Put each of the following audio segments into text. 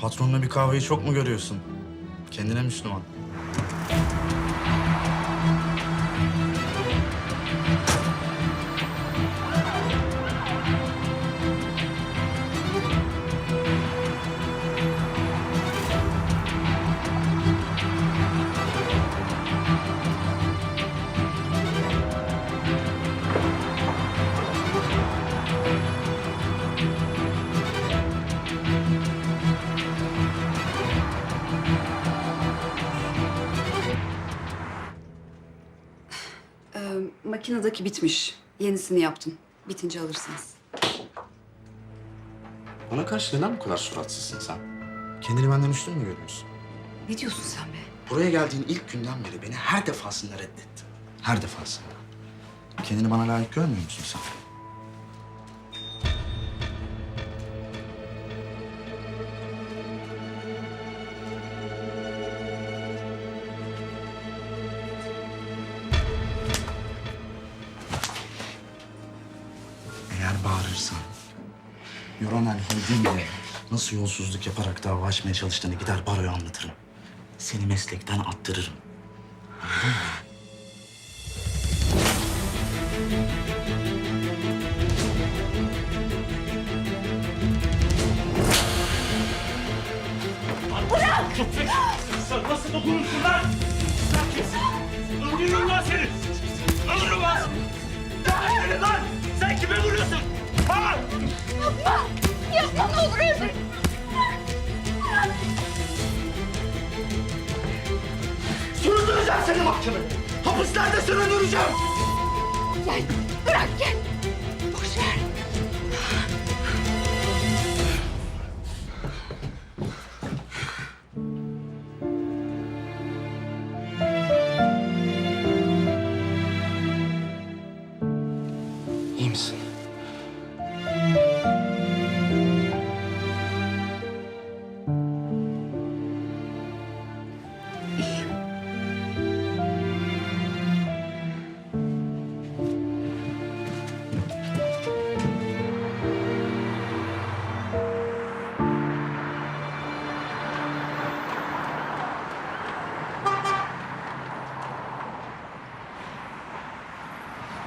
Patronla bir kahveyi çok mu görüyorsun? Kendine Müslüman. Ee, makinedeki bitmiş. Yenisini yaptım. Bitince alırsınız. Bana karşı neden bu kadar suratsızsın sen? Kendini benden üstün mü görüyorsun? Ne diyorsun sen be? Buraya geldiğin ilk günden beri beni her defasında reddettin. Her defasında. Kendini bana layık görmüyor musun sen? Eğer bağırırsan, Yoronel Holding'le nasıl yolsuzluk yaparak dava açmaya çalıştığını gider baroya anlatırım. Seni meslekten attırırım. Sen nasıl dokunursun lan? Sen kimsin? Öldürürüm lan seni! Öldürürüm lan! Daha Süründüreceğim seni mahkemeye! Hapislerde süründüreceğim! Gel bırak gel. Boş ver. İyi misin?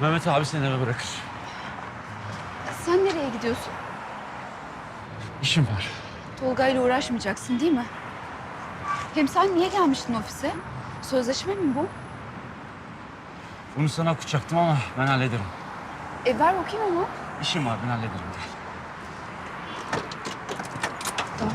Mehmet abi seni eve bırakır. Sen nereye gidiyorsun? İşim var. Tolga ile uğraşmayacaksın değil mi? Hem sen niye gelmiştin ofise? Sözleşme mi bu? Bunu sana okuyacaktım ama ben hallederim. E ver bakayım ama. İşim var ben hallederim. Tamam.